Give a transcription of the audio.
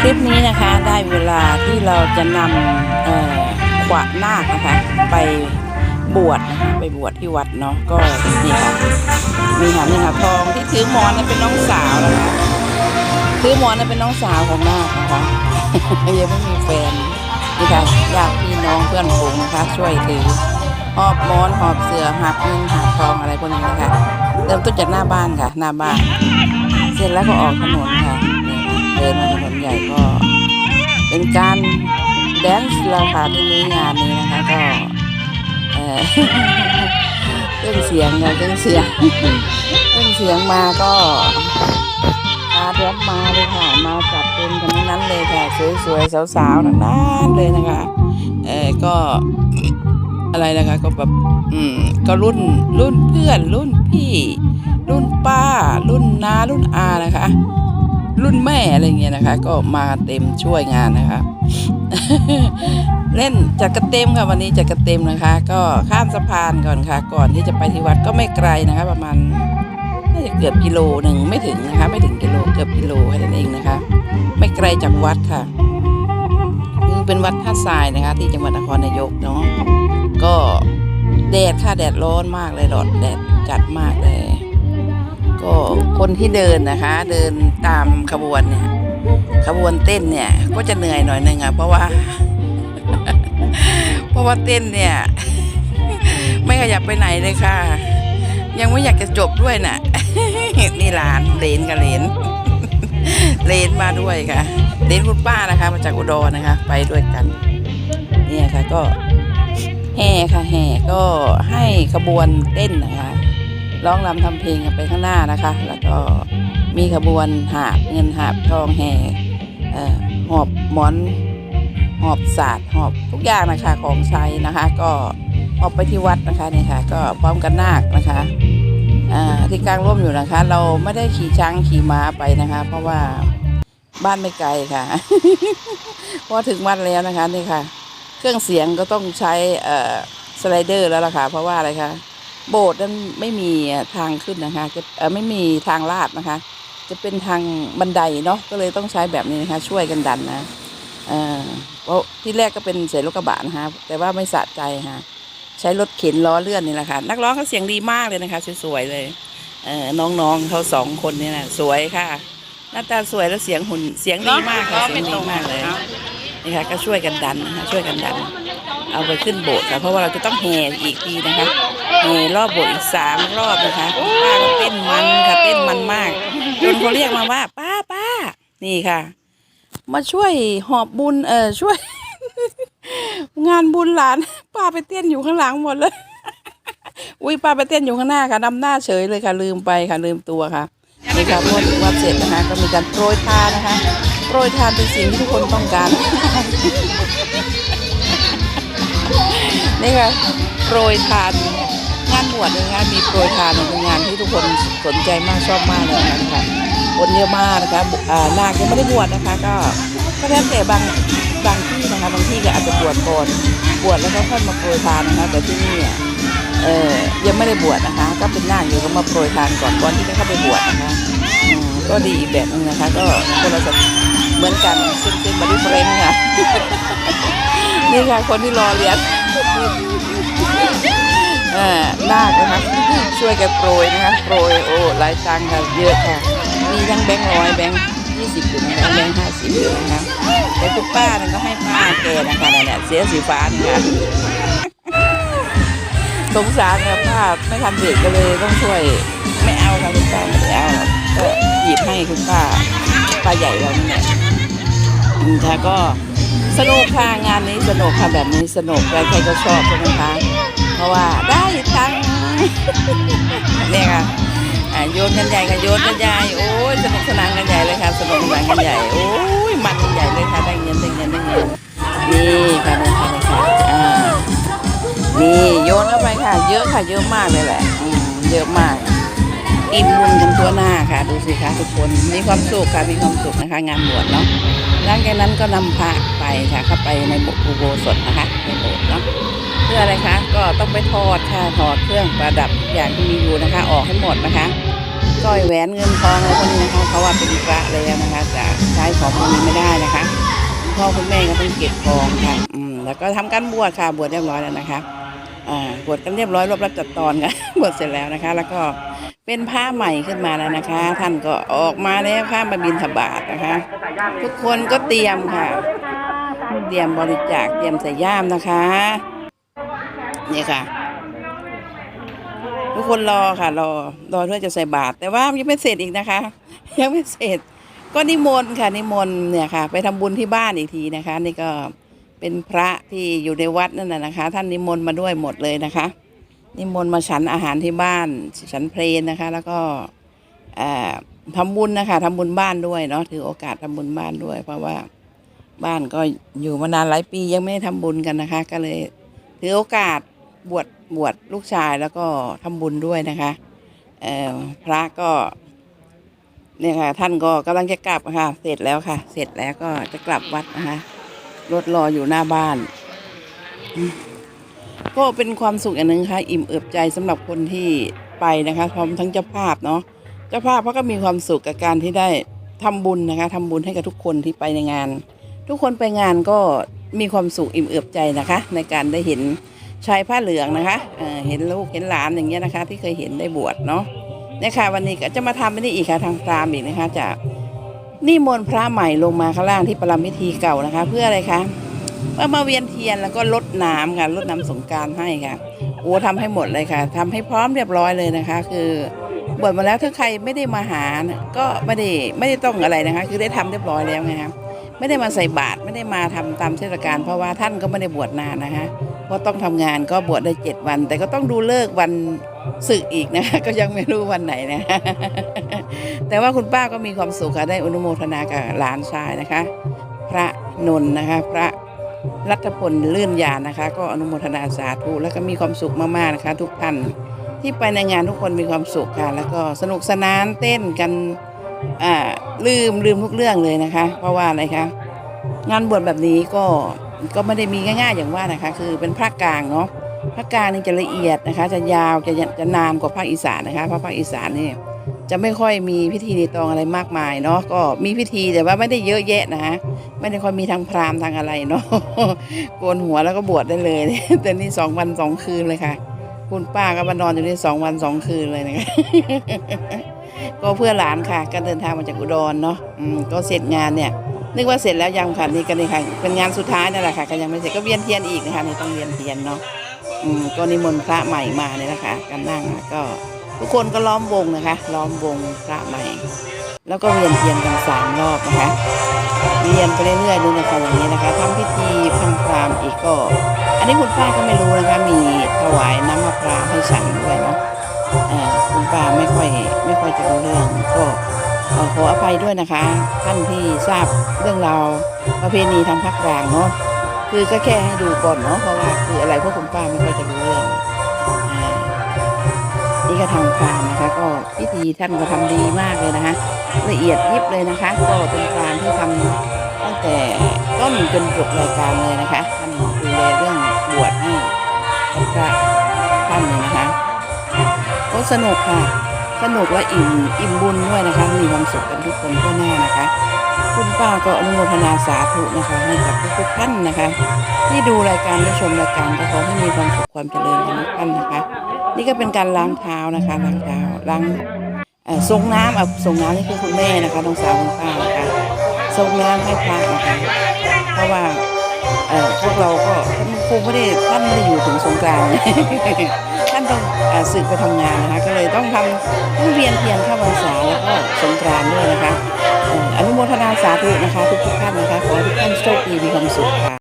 คลิปนี้นะคะได้เวลาที่เราจะนำขวะนาคนะคะ ไปบวชนะคะไปบวชที่วัดเนาะก็นี่ค่ะมีค่ะนี่ค่ะทองที่ถือหมอนนั้นเป็นน้องสาวนะคะถือหมอนนั้นเป็นน้องสาวของนาคนะคะยังไม่มีแฟนนี่ค่ะญาติพี่น้องเพื่อนฝูงนะคะช่วยถือหอบหมอนหอบเสือหับเงินหับทองอะไรพวกนี้นะคะเริ่มต้นจากหน้าบ้านค่ะ หน้าบ้าน เสร็จแล้วก็ออกถนนค่ะเดินมา ญ่ก็เป็นการแดนซ์แล้วค่ะที่นี้งานนี้นะคะก็เออเครื่องเสียงค่ะเครื่องเสียงเครื่องเสียงมาก็พาแรปมาเลยค่ะมาจัดเต็มกันทั้งนั้นเลยค่ะสวยๆสาวๆทั้งนั้นเลยนะคะเออก็อะไรนะคะก็แบบอืมก็รุ่นรุ่นเพื่อนรุ่นพี่ รุ่นป้า รุ่นน้ารุ่นอานะคะ รุ่นแม่อะไรเงี้ยนะคะ ก็มาเต็มช่วยงานนะคะ เล่นจักระเต็มค่ะวันนี้จักระเต็มนะคะ ก็ข้ามสะพานก่อนค่ะ ก่อนที่จะไปที่วัดก็ไม่ไกลนะคะ ประมาณน่าจะเกือบกิโลหนึ่งไม่ถึงนะคะ ไม่ถึงกิโลเกือบกิโลแค่นั้นเองนะคะ ไม่ไกลจากวัดค่ะคือเป็นวัดท่าทรายนะคะ ที่จังหวัดนครนายกเนาะก็แดดค่ะแดดร้อนมากเลยหลอดแดดจัดมากเลย ก็คนที่เดินนะคะ เดินตามขบวนเนี่ยขบวนเต้นเนี่ยก็จะเหนื่อยหน่อยหนึงอะเพราะว่า เพราะว่าเต้นเนี่ย ไม่ขยับไปไหนเลยค่ะ ยังไม่อยากจะจบด้วยน่ะนี่หลานเลนกับเลนเลนมาด้วยค่ะเลนคุณป้านะคะ มาจากอุดรนะคะ ไปด้วยกัน เนี่ยค่ะก็แห่ค่ะแห่ก็ให้ขบวนเต้นนะคะ ร้องรำทำเพลงกันไปข้างหน้านะคะ แล้วก็มีขบวนหาบเงินหาบทองแห่หอบหมอนหอบศาสตร์หอบทุกอย่างนะคะของใช้นะคะ ก็ออกไปที่วัดนะคะนี่ค่ะ ก็พร้อมกันนาคนะคะที่กลางร่มอยู่นะคะ เราไม่ได้ขี่ช้างขี่ม้าไปนะคะ เพราะว่าบ้านไม่ไกลค่ะพอถึงวัดแล้วนะคะนี่ค่ะ เครื่องเสียงก็ต้องใช้สไลเดอร์แล้วล่ะค่ะ เพราะว่าอะไรคะ โบสถ์นั้นไม่มีทางขึ้นนะคะจะเอ่อไม่มีทางลาดนะคะ จะเป็นทางบันไดเนาะก็เลยต้องใช้แบบนี้นะคะ ช่วยกันดันนะเออเพราะที่แรกก็เป็นเสียรถกระบะนะคะแต่ว่าไม่สะใจค่ะ ใช้รถเข็นล้อเลื่อนนี่แหละค่ะ นักร้องเขาเสียงดีมากเลยนะคะสวยๆเลยเออน้องๆเขาสองคนเนี่ยนะสวยค่ะ หน้าตาสวยแล้วเสียงหุ่นเสียงดีมากค่ะเสียงดีมากเลยนี่ค่ะก็ช่วยกันดันนะคะช่วยกันดัน เอาไปขึ้นโบสถ์ค่ะเพราะว่าเราจะต้องแห่อีกทีนะคะ แห่รอบบสถ์อีกสามรอบนะคะป้าก็เต้นมันค่ะเต้นมันมากจนเขาเรียกมาว่า ป้าป้านี่ค่ะ มาช่วยหอบบุญเออช่วย งานบุญหลาน ป้าไปเต้นอยู่ข้างหลังหมดเลยอุ้ยป้าไปเต้นอยู่ข้างหน้าค่ะนำหน้าเฉยเลยค่ะ ลืมไปค่ะลืมตัวค่ะนี่ค่ะพอถึงวัดเสร็จนะคะก็มีการโปรยทานนะคะ โปรยทานเป็นสิ่งที่ทุกคนต้องการนี่ค่ะโปรยทาน วชนะคะมีโปรยทานเป็นงานที่ทุกคนสนใจมากชอบมากเลยนะคะคนเยอะมากนะคะอ่านาคยังไม่ได้บวชนะคะ ก็ก็แล้วแต่บางบางที่นะคะบางที่ก็อาจจะบวชก่อนบวชแล้วก็ค่อยมาโปรยทานนะคะแต่ที่นี่อะเออยังไม่ได้บวชนะคะ ก็เป็นนาคอยู่ก็มาโปรยทานก่อนก่อนที่จะเข้าไปบวชนะคะก็ดีอีกแบบนึงนะคะ ก็คนละสัตว์เหมือนกันเส้นเส้นมาดิเฟรนค่ะนี่ค่ะคนที่รอเลี้ยง นาคนะคะช่วยกันโปรยนะคะโปรยโอ้หลายตังค์ค่ะเยอะค่ะ มีทั้งแบงค์ร้อยแบงค์ยี่สิบอยู่นะคะแบงค์ห้าสิบอยู่นะคะแต่คุณป้านี่ยก็ให้ป้าแกนะคะนั่นแหละเสียสีฟ้านี่ค่ะสงสารค่ะป้าไม่ทันเด็กก็เลยต้องช่วยไม่เอาค่ะคุณป้าไม่ได้เอาก็หยิบให้คุณป้าป้าใหญ่เราเนี่ยอืมค่ะก็สนุกค่ะงานนี้สนุกค่ะแบบนี้สนุกใครๆก็ชอบใช่ไหมคะ เพราะว่าได้ตังค์นี่ค่ะโยนกันใหญ่ค่ะโยนกันใหญ่โอ้ยสนุกสนานกันใหญ่เลยค่ะสนุกสนานกันใหญ่โอ้ยมันกันใหญ่เลยค่ะได้เงินได้เงินได้เงินนี่ค่ะนี่ค่ะนี่ค่ะอ่านี่โยนเข้าไปค่ะ เยอะค่ะเยอะมากเลยแหละเยอะมากอิ่มบุญกันทั่วหน้าค่ะ ดูสิคะทุกคนมีความสุขค่ะมีความสุขนะคะ งานบวชเนาะหลังจากนั้นก็นำพระไปค่ะเข้าไปในอุโบสถนะคะในโบสถ์เนาะ เพื่ออะไรคะ ก็ต้องไปถอดค่ะถอดเครื่องประดับอย่างที่มีอยู่นะคะ ออกให้หมดนะคะสร้อยแหวนเงินทองอะไรพวกนี้นะคะเพราะว่าเป็นพระแล้วนะคะจะใช้ของพวกนี้ไม่ได้นะคะคุณพ่อคุณแม่ก็ต้องเก็บของค่ะอืมแล้วก็ทำการบวชค่ะบวชเรียบร้อยแล้วนะคะอ่าบวชกันเรียบร้อยรวบรัดจัดตอนกันบวชเสร็จแล้วนะคะ แล้วก็เป็นผ้าใหม่ขึ้นมาแล้วนะคะ ท่านก็ออกมาแล้วผ้ามาบินถบาทนะคะ ทุกคนก็เตรียมค่ะ เตรียมบริจาคเตรียมใส่ย่ามนะคะ นี่ค่ะ ทุกคนรอค่ะรอรอเพื่อจะใส่บาตรแต่ว่ายังไม่เสร็จอีกนะคะ ยังไม่เสร็จ ก็นิมนต์ค่ะนิมนต์เนี่ยค่ะ ไปทำบุญที่บ้านอีกทีนะคะ นี่ก็เป็นพระที่อยู่ในวัดนั่นน่ะนะคะ ท่านนิมนต์มาด้วยหมดเลยนะคะ นิมนต์มาฉันอาหารที่บ้านฉันเพลนนะคะ แล้วก็เอ่อทำบุญนะคะทำบุญบ้านด้วยเนาะถือโอกาสทำบุญบ้านด้วย เพราะว่าบ้านก็อยู่มานานหลายปียังไม่ได้ทำบุญกันนะคะ ก็เลยถือโอกาส บวชบวชลูกชายแล้วก็ทำบุญด้วยนะคะพระก็เนี่ยค่ะ ท่านก็กำลังจะกลับค่ะ เสร็จแล้วค่ะ เสร็จแล้วก็จะกลับวัดนะคะรถรออยู่หน้าบ้าน ก็เป็นความสุขอย่างหนึ่งค่ะ อิ่มเอิบใจสำหรับคนที่ไปนะคะพร้อมทั้งเจ้าภาพเนาะเจ้าภาพเขาก็มีความสุขกับการที่ได้ทำบุญนะคะทำบุญให้กับทุกคนที่ไปในงาน ทุกคนไปงานก็มีความสุขอิ่มเอิบใจนะคะ ในการได้เห็น ชายผ้าเหลืองนะคะเเห็นลูกเห็นหลานอย่างเงี้ยนะคะ ที่เคยเห็นได้บวชเนาะเนี่ยค่ะวันนี้ก็จะมาทำไม่ได้อีกค่ะทางพรามอีกนะคะจะนิมนต์พระใหม่ลงมาข้างล่างที่ประลำพิธีเก่านะคะ เพื่ออะไรคะว่ามาเวียนเทียนแล้วก็ลดน้ำค่ะลดน้ำสงการให้ค่ะโอ้ทำให้หมดเลยค่ะทำให้พร้อมเรียบร้อยเลยนะคะ คือบวชมาแล้วถ้าใครไม่ได้มาหานะก็ไม่ได้ไม่ได้ต้องอะไรนะคะ คือได้ทำเรียบร้อยแล้วไงคะไม่ได้มาใส่บาตรไม่ได้มาทำตามเทศกาลเพราะว่าท่านก็ไม่ได้บวชนานนะคะ เพราะต้องทำงานก็บวชได้เจ็ดวัน แต่ก็ต้องดูเลิกวันศึกอีกนะคะ ก็ยังไม่รู้วันไหนนะ แต่ว่าคุณป้าก็มีความสุขค่ะได้อนุโมทนากับหลานชายนะคะ พระนนท์นะคะ พระรัฐพลเลื่อนยานนะคะ ก็อนุโมทนาสาธุแล้วก็มีความสุขมากๆนะคะ ทุกท่านที่ไปในงานทุกคนมีความสุขค่ะ แล้วก็สนุกสนานเต้นกันอ่าลืมลืมทุกเรื่องเลยนะคะ เพราะว่าอะไรคะงานบวชแบบนี้ก็ ก็ไม่ได้มีง่าย ๆ อย่างว่านะคะ คือเป็นภาคกลางเนาะภาคกลางนี่จะละเอียดนะคะ จะยาวจะจะนานกว่าภาคอีสานนะคะเพราะภาคอีสานนี่จะไม่ค่อยมีพิธีในตองอะไรมากมายเนาะก็มีพิธีแต่ว่าไม่ได้เยอะแยะนะคะไม่ได้ค่อยมีทางพราหมณ์ทางอะไรเนาะโกนหัวแล้วก็บวชได้เลย แต่นี่สองวันสองคืนเลยค่ะ คุณป้าก็มานอนอยู่นี่สองวันสองคืนเลยนะคะก็เพื่อหลานค่ะการเดินทางมาจากอุดรเนาะก็เสร็จงานเนี่ย นึกว่าเสร็จแล้วยังค่ะนี่กันนี่ค่ะเป็นงานสุดท้ายนั่นแหละค่ะก็ยังไม่เสร็จก็เวียนเทียนอีกนะคะนี่ต้องเวียนเทียนเนาะอืมก็นิมนต์พระใหม่มาเนี่ยนะคะกันนั่งก็ทุกคนก็ล้อมวงนะคะ ล้อมวงพระใหม่ แล้วก็เวียนเทียนกันสามรอบนะคะเวียนไปเรื่อยๆดูนะคะอย่างนี้นะคะทำพิธีพังพรามอีกก็ อันนี้คุณป้าก็ไม่รู้นะคะ มีถวายน้ำมะพร้าวให้ฉันด้วยเนาะอ่อคุณป้าไม่ค่อยไม่ค่อยจะรู้เรื่องก็ ขออภัยด้วยนะคะ ท่านที่ทราบเรื่องราวประเพณีทางภาคกลางเนาะคือก็แค่ให้ดูก่อนเนาะเพราะว่าคืออะไรพวกคุณป้าไม่ค่อยจะรู้เรื่องอนี่ก็ทางพรามนะคะ ก็พิธีท่านก็ทำดีมากเลยนะคะ ละเอียดยิบเลยนะคะ ก็เป็นการที่ทำตั้งแต่ต้นจนจบรายการเลยนะคะท่านดูแลเรื่องบวชให้พระท่านเลยนะคะก็สนุกค่ะ สนุกและอิ่มอิ่มบุญด้วยนะคะ มีความสุขกันทุกคนทั่วหน้านะคะ คุณป้าก็อนุโมทนาสาธุนะคะให้กับทุกๆท่านนะคะ ที่ดูรายการและชมรายการก็ขอให้มีความสุขความเจริญกันทุกท่านนะคะ นี่ก็เป็นการล้างเท้านะคะล้างเท้าล้างส่งน้ำเอาส่งน้ำนี่คือคุณแม่นะคะน้องสาวคุณป้านะคะส่งน้ำให้พระนะคะเพราะว่า พวกเราก็ท่านคงไม่ได้ท่านไม่ได้อยู่ถึงสงกรานต์ท่านต้องอสึกไปทำงานนะคะ ก็เลยต้องทำต้องเวียนเทียนข้าพรรษาแล้วก็สงกรานต์ด้วยนะคะอนุโมทนาสาธุนะคะทุกท่านนะคะขอให้ทุกท่านโชคดีมีความสุขค่ะ